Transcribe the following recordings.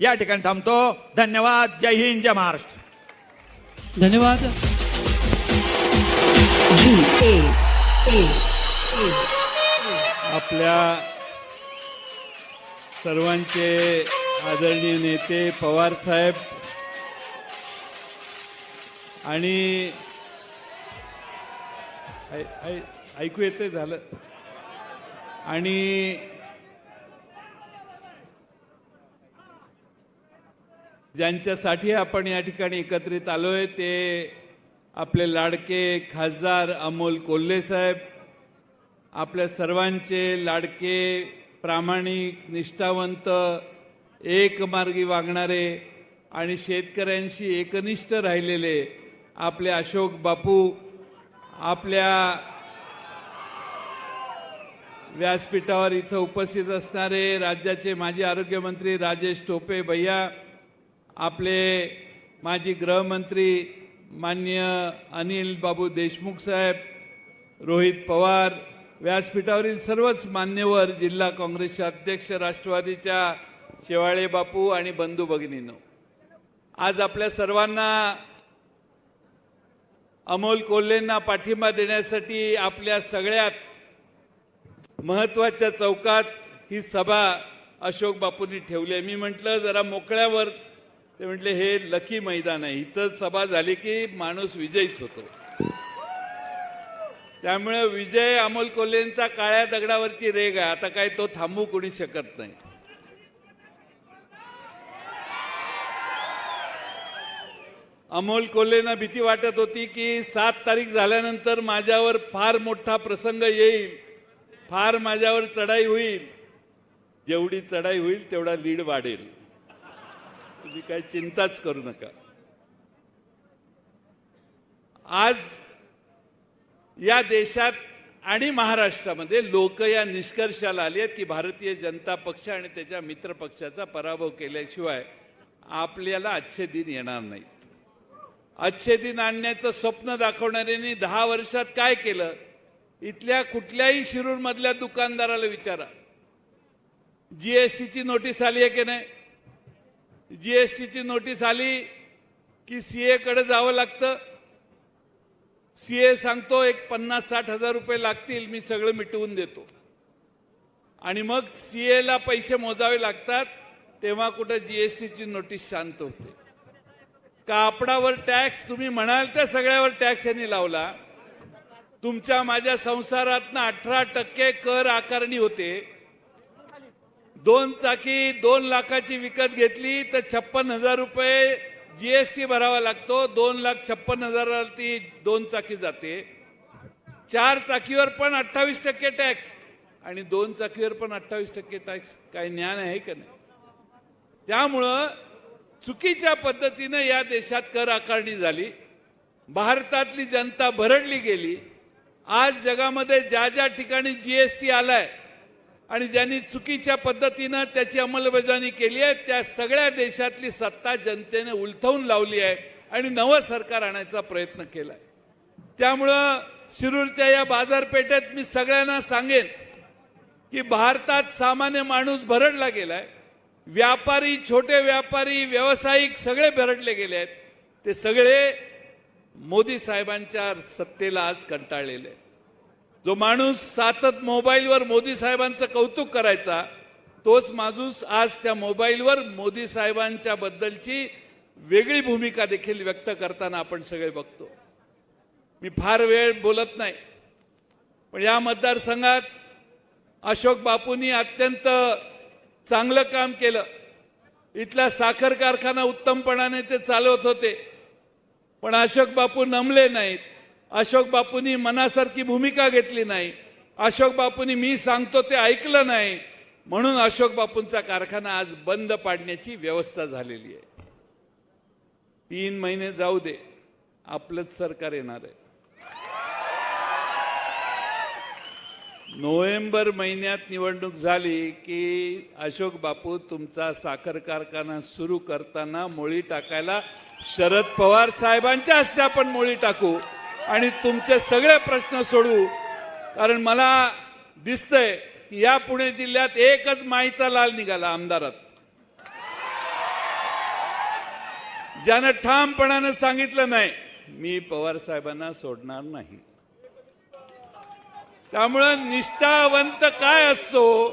या ठिकाणी थांबतो. धन्यवाद. जय हिंद जय महाराष्ट्र. धन्यवाद. आपल्या सर्वांचे आदरणीय नेते पवार साहेब आणि ऐ- ऐ- ऐकू येते झालं. आणि ज्यांच्यासाठी आपण या ठिकाणी एकत्रित आलोय ते आपले लाडके खासदार अमोल कोल्हे साहेब आपल्या सर्वांचे लाडके प्रामाणिक निष्ठावंत एकमार्गी वागणारे आणि शेतकऱ्यांशी एकनिष्ठ राहिलेले आपले अशोक बापू आपल्या व्यासपीठावर इथं उपस्थित असणारे राज्याचे माजी आरोग्यमंत्री राजेश टोपे भैया आपले माजी गृहमंत्री मान्य अनिल बाबू देशमुख साहेब रोहित पवार व्यासपीठावरील सर्वच मान्यवर जिल्हा काँग्रेसचे अध्यक्ष राष्ट्रवादीच्या शेवाळे बापू आणि बंधू भगिनीनो आज आपल्या सर्वांना अमोल कोल्हेंना पाठिंबा देण्यासाठी आपल्या सगळ्यात महत्त्वाच्या चौकात ही सभा अशोक बापूंनी ठेवली आहे. मी म्हटलं जरा मोकळ्यावर ते म्हटले हे लकी मैदान आहे. इथं सभा झाली की माणूस विजयीच होतो. त्यामुळे विजय अमोल कोल्हेंचा काळ्या दगडावरची रेग आहे. आता काय तो थांबू कोणी शकत नाही. अमोल कोल्हेंना भीती वाटत होती की सात तारीख झाल्यानंतर माझ्यावर फार मोठा प्रसंग येईल. फार माझ्यावर चढाई होईल. जेवढी चढाई होईल तेवढा लीड वाढेल. तुम्ही काय चिंताच करू नका. आज या देशात आणि महाराष्ट्रामध्ये लोक या निष्कर्षाला आले आहेत की भारतीय जनता पक्ष आणि त्याच्या मित्र पक्षाचा पराभव केल्याशिवाय आपल्याला अच्छे दिन येणार नाहीत. अच्छे दिन आणण्याचं स्वप्न दाखवणाऱ्यांनी दहा वर्षात काय केलं? इथल्या कुठल्याही शिरूरमधल्या दुकानदाराला विचारा. जीएसटीची नोटीस आली आहे की नाही? जीएसटीची नोटीस आली की सीए कडे जावं लागतं. सीए सांगतो एक पन्नास साठ हजार रुपये लागतील मी सगळं मिटवून देतो. आणि मग सीएला पैसे मोजावे लागतात तेव्हा कुठं जीएसटीची नोटीस शांत होते. कापडावर टॅक्स तुम्ही म्हणाल त्या सगळ्यावर टॅक्स यांनी लावला. तुमच्या माझ्या संसारातनं अठरा टक्के कर आकारणी होते. दोन चाकी दोन लाखाची विकत घेतली तर छप्पन हजार रुपये जीएसटी भरावा लागतो. दोन लाख छप्पन हजारावरती दोन चाकी जाते. चार चाकीवर पण अठ्ठावीस टक्के टॅक्स आणि दोन चाकीवर पण अठ्ठावीस टक्के टॅक्स काय ज्ञान आहे का नाही? त्यामुळं चुकीच्या पद्धतीनं या देशात कर आकारणी झाली. भारतातली जनता भरडली गेली. आज जगामध्ये ज्या ज्या ठिकाणी जीएसटी आलाय आणि ज्यांनी चुकीच्या पद्धतीनं त्याची अंमलबजावणी केली आहे त्या सगळ्या देशातली सत्ता जनतेने उलथवून लावली आहे आणि नवं सरकार आणायचा प्रयत्न केलाय त्यामुळं शिरूरच्या या बाजारपेठेत मी सगळ्यांना सांगेन की भारतात सामान्य माणूस भरडला गेलाय व्यापारी छोटे व्यापारी व्यावसायिक सगळे भरडले गेले आहेत ते सगळे मोदी साहेबांच्या सत्तेला आज कंटाळलेले आहेत. जो माणूस सातत मोबाईलवर मोदी साहेबांचं कौतुक करायचा तोच माणूस आज त्या मोबाईलवर मोदी साहेबांच्या बद्दलची वेगळी भूमिका देखील व्यक्त करताना आपण सगळे बघतो. मी फार वेळ बोलत नाही पण या मतदारसंघात अशोक बापूंनी अत्यंत चांगलं काम केलं. इथला साखर कारखाना उत्तमपणाने ते चालवत होते पण अशोक बापू नमले नाहीत. अशोक बापूंनी मनासारखी भूमिका घेतली नाही. अशोक बापूंनी मी सांगतो ते ऐकलं नाही. म्हणून अशोक बापूंचा कारखाना आज बंद पाडण्याची व्यवस्था झालेली आहे. तीन महिने जाऊ दे. आपलंच सरकार येणार आहे. नोव्हेंबर महिन्यात निवडणूक झाली की अशोक बापू तुमचा साखर कारखाना सुरू करताना मोळी टाकायला शरद पवार साहेबांच्या हस्ते आपण मोळी टाकू. आणि तुमचे सगळे प्रश्न सोडवू कारण मला दिसतंय की या पुणे जिल्ह्यात एकच माईचा लाल निघाला आमदारात. ज्यानं ठामपणानं सांगितलं नाही मी पवार साहेबांना सोडणार नाही. त्यामुळं निष्ठावंत काय असतो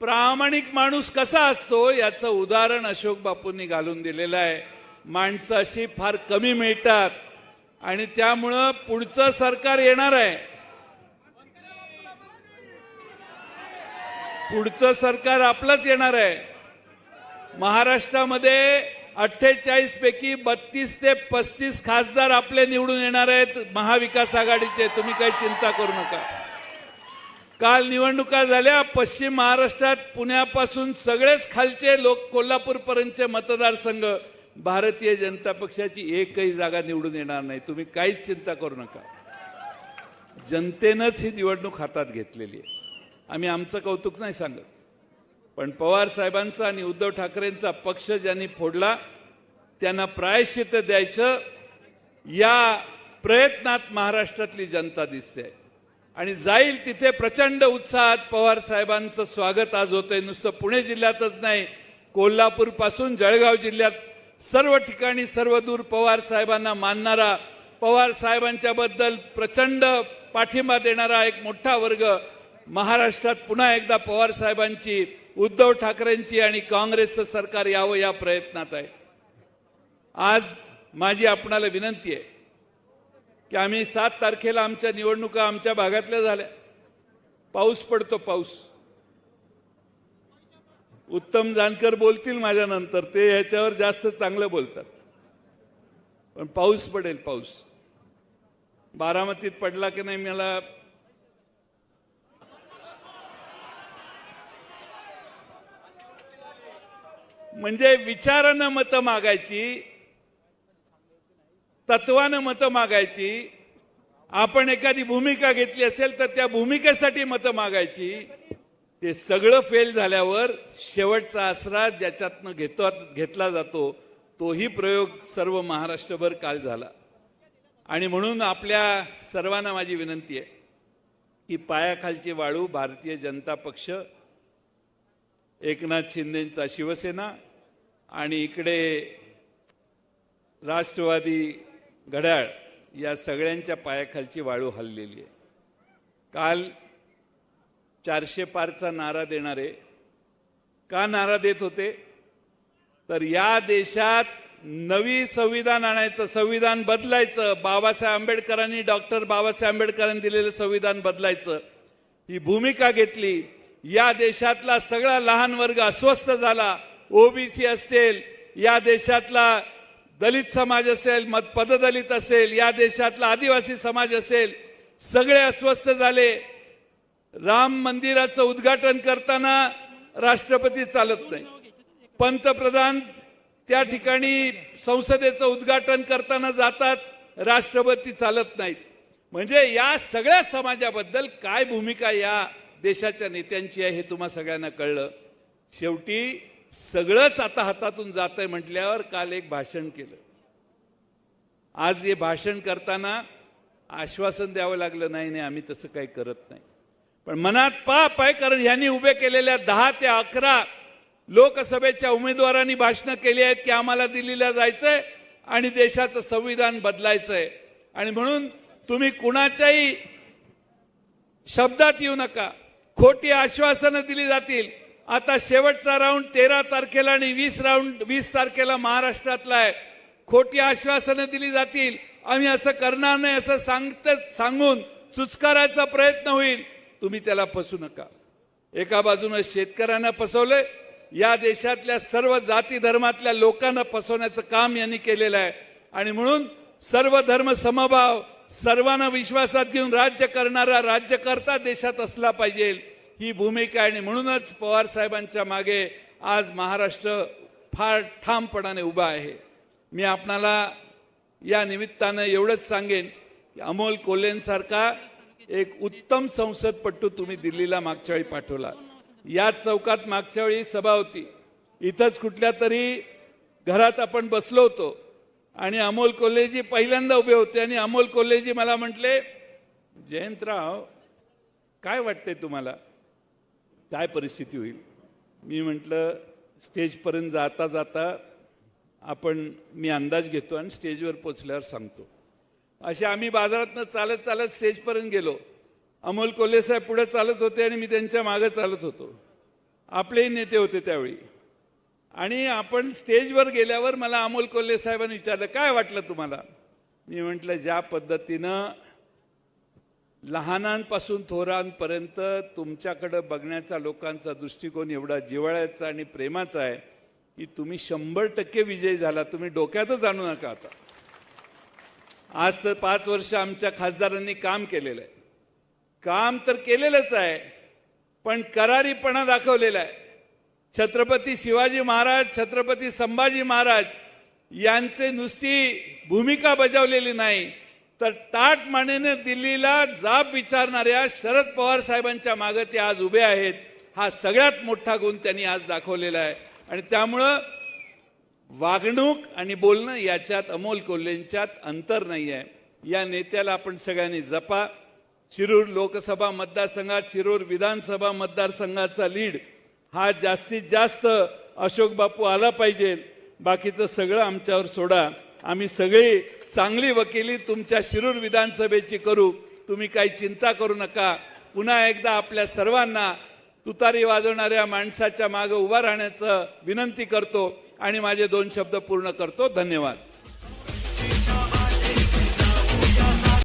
प्रामाणिक माणूस कसा असतो याचं उदाहरण अशोक बापूंनी घालून दिलेलं आहे. माणसं अशी फार कमी मिळतात. आणि त्यामुळं पुढचं सरकार येणार आहे. पुढचं सरकार आपलंच येणार आहे. महाराष्ट्रामध्ये अठ्ठेचाळीस पैकी बत्तीस ते पस्तीस खासदार आपले निवडून येणार आहेत. महाविकास आघाडीचे तुम्ही काही चिंता करू नका. काल निवडणुका झाल्या पश्चिम महाराष्ट्रात पुण्यापासून सगळेच खालचे लोक कोल्हापूरपर्यंतचे मतदारसंघ भारतीय जनता पक्षाची एकही जागा निवडून येणार नाही. तुम्ही काहीच चिंता करू नका. जनतेनंच ही निवडणूक हातात घेतलेली आहे. आम्ही आमचं कौतुक नाही सांगत. पण पवार साहेबांचा आणि उद्धव ठाकरेंचा पक्ष ज्यांनी फोडला त्यांना प्रायश्चित द्यायचं या प्रयत्नात महाराष्ट्रातली जनता दिसते आणि जाईल तिथे प्रचंड उत्साहात पवार साहेबांचं स्वागत आज होतंय. नुसतं पुणे जिल्ह्यातच नाही कोल्हापूरपासून जळगाव जिल्ह्यात सर्व ठिकाणी सर्व दूर पवार साहेबांना मानणारा पवार साहेबांच्या बद्दल प्रचंड पाठिंबा देणारा एक मोठा वर्ग महाराष्ट्रात पुन्हा एकदा पवार साहेबांची उद्धव ठाकरेंची आणि काँग्रेसचं सरकार यावं या प्रयत्नात आहे. आज माझी आपणाला विनंती आहे की आम्ही सात तारखेला आमच्या निवडणुका आमच्या भागातल्या झाल्या. पाऊस पडतो पाऊस. उत्तम जानकर बोलतील माझ्यानंतर. ते ह्याच्यावर जास्त चांगलं बोलतात. पण पाऊस पडेल पाऊस. बारामतीत पडला की नाही मला? म्हणजे विचारानं मतं मागायची तत्वानं मतं मागायची आपण एखादी भूमिका घेतली असेल तर त्या भूमिकेसाठी मतं मागायची ते सगळं फेल झाल्यावर शेवटचा आसरा ज्याच्यातनं घेतो घेतला जातो तोही प्रयोग सर्व महाराष्ट्रभर काल झाला. आणि म्हणून आपल्या सर्वांना माझी विनंती आहे की पायाखालची वाळू भारतीय जनता पक्ष एकनाथ शिंदेंचा शिवसेना आणि इकडे राष्ट्रवादी घड्याळ या सगळ्यांच्या पायाखालची वाळू हललेली आहे. काल चारशे पारचा नारा देणारे. का नारा देत होते? तर या देशात नवी संविधान आणायचं संविधान बदलायचं. बाबासाहेब आंबेडकरांनी डॉक्टर बाबासाहेब आंबेडकरांनी दिलेलं संविधान बदलायचं. ही भूमिका घेतली. या देशातला सगळा लहान वर्ग अस्वस्थ झाला. ओबीसी असेल या देशातला दलित समाज असेल मत पददलित असेल या देशातला आदिवासी समाज असेल सगळे अस्वस्थ झाले. राम मंदिराचं उद्घाटन करताना राष्ट्रपती चालत नाही. पंतप्रधान त्या ठिकाणी संसदेचं उद्घाटन करताना जातात राष्ट्रपती चालत नाहीत. म्हणजे या सगळ्या समाजाबद्दल काय भूमिका या देशाच्या नेत्यांची आहे हे तुम्हा सगळ्यांना कळलं. शेवटी सगळंच आता हातातून जात आहे म्हटल्यावर काल एक भाषण केलं. आज हे भाषण करताना आश्वासन द्यावं लागलं नाही नाही आम्ही तसं काही करत नाही. पण मनात पाप आहे कारण ह्यांनी उभे केलेल्या दहा ते अकरा लोकसभेच्या उमेदवारांनी भाषणं केली आहेत की आम्हाला दिल्लीला जायचंय आणि देशाचं संविधान बदलायचंय. आणि म्हणून तुम्ही कुणाच्याही शब्दात येऊ नका. खोटी आश्वासनं दिली जातील. आता शेवटचा राऊंड तेरा तारखेला आणि वीस राऊंड वीस तारखेला महाराष्ट्रातला आहे. खोटी आश्वासनं दिली जातील. आम्ही असं करणार नाही असं सांगत सांगून चुचकारायचा प्रयत्न होईल. तुम्ही त्याला फसू नका. एका बाजूनं शेतकऱ्यांना फसवलंय या देशातल्या सर्व जाती धर्मातल्या लोकांना फसवण्याचं काम यांनी केलेलं आहे. आणि म्हणून सर्व धर्म समभाव सर्वांना विश्वासात घेऊन राज्य करणारा राज्यकर्ता देशात असला पाहिजे ही भूमिका आणि म्हणूनच पवार साहेबांच्या मागे आज महाराष्ट्र फार ठामपणाने उभा आहे. मी आपणाला या निमित्तानं एवढंच सांगेन की अमोल कोल्हेंसारखा एक उत्तम संसदपटू तुम्ही दिल्लीला मागच्या वेळी पाठवला. याच चौकात मागच्या वेळी सभा होती. इथंच कुठल्या तरी घरात आपण बसलो होतो आणि अमोल कोल्हेजी पहिल्यांदा उभे होते आणि अमोल कोल्हेजी मला म्हटले जयंतराव काय वाटते तुम्हाला? काय परिस्थिती होईल? मी म्हटलं स्टेजपर्यंत जाता जाता आपण मी अंदाज घेतो आणि स्टेजवर पोचल्यावर सांगतो. असे आम्ही बाजारातनं चालत चालत स्टेजपर्यंत गेलो. अमोल कोल्हे साहेब पुढे चालत होते आणि मी त्यांच्या मागे चालत होतो. आपलेही नेते होते त्यावेळी. आणि आपण स्टेजवर गेल्यावर मला अमोल कोल्हे साहेबांनी विचारलं काय वाटलं तुम्हाला? मी म्हटलं ज्या पद्धतीनं लहानांपासून थोरांपर्यंत तुमच्याकडं बघण्याचा लोकांचा दृष्टिकोन एवढा जिव्हाळ्याचा आणि प्रेमाचा आहे की तुम्ही शंभर टक्के विजयी झाला. तुम्ही डोक्यातच आणू नका आता. आज तर पाच वर्ष आमच्या खासदारांनी काम केलेलं आहे. काम तर केलेलंच आहे पण करारीपणा दाखवलेला आहे. छत्रपती शिवाजी महाराज छत्रपती संभाजी महाराज यांचे नुसती भूमिका बजावलेली नाही तर ताट मानेने दिल्लीला जाब विचारणाऱ्या शरद पवार साहेबांच्या मागे ते आज उभे आहेत. हा सगळ्यात मोठा गुण त्यांनी आज दाखवलेला आहे. आणि त्यामुळं वागणूक आणि बोलणं याच्यात अमोल कोल्हेंच्यात अंतर नाही आहे या नेत्याला आपण सगळ्यांनी जपा. शिरूर लोकसभा मतदारसंघात शिरूर विधानसभा मतदारसंघाचा लीड हा जास्तीत जास्त अशोक बापू आला पाहिजे. बाकीचं सगळं आमच्यावर सोडा. आम्ही सगळी चांगली वकिली तुमच्या शिरूर विधानसभेची करू. तुम्ही काही चिंता करू नका. पुन्हा एकदा आपल्या सर्वांना तुतारी वाजवणाऱ्या माणसाच्या मागे उभा राहण्याचं विनंती करतो. आणि माझे दोन शब्द पूर्ण करतो. धन्यवाद.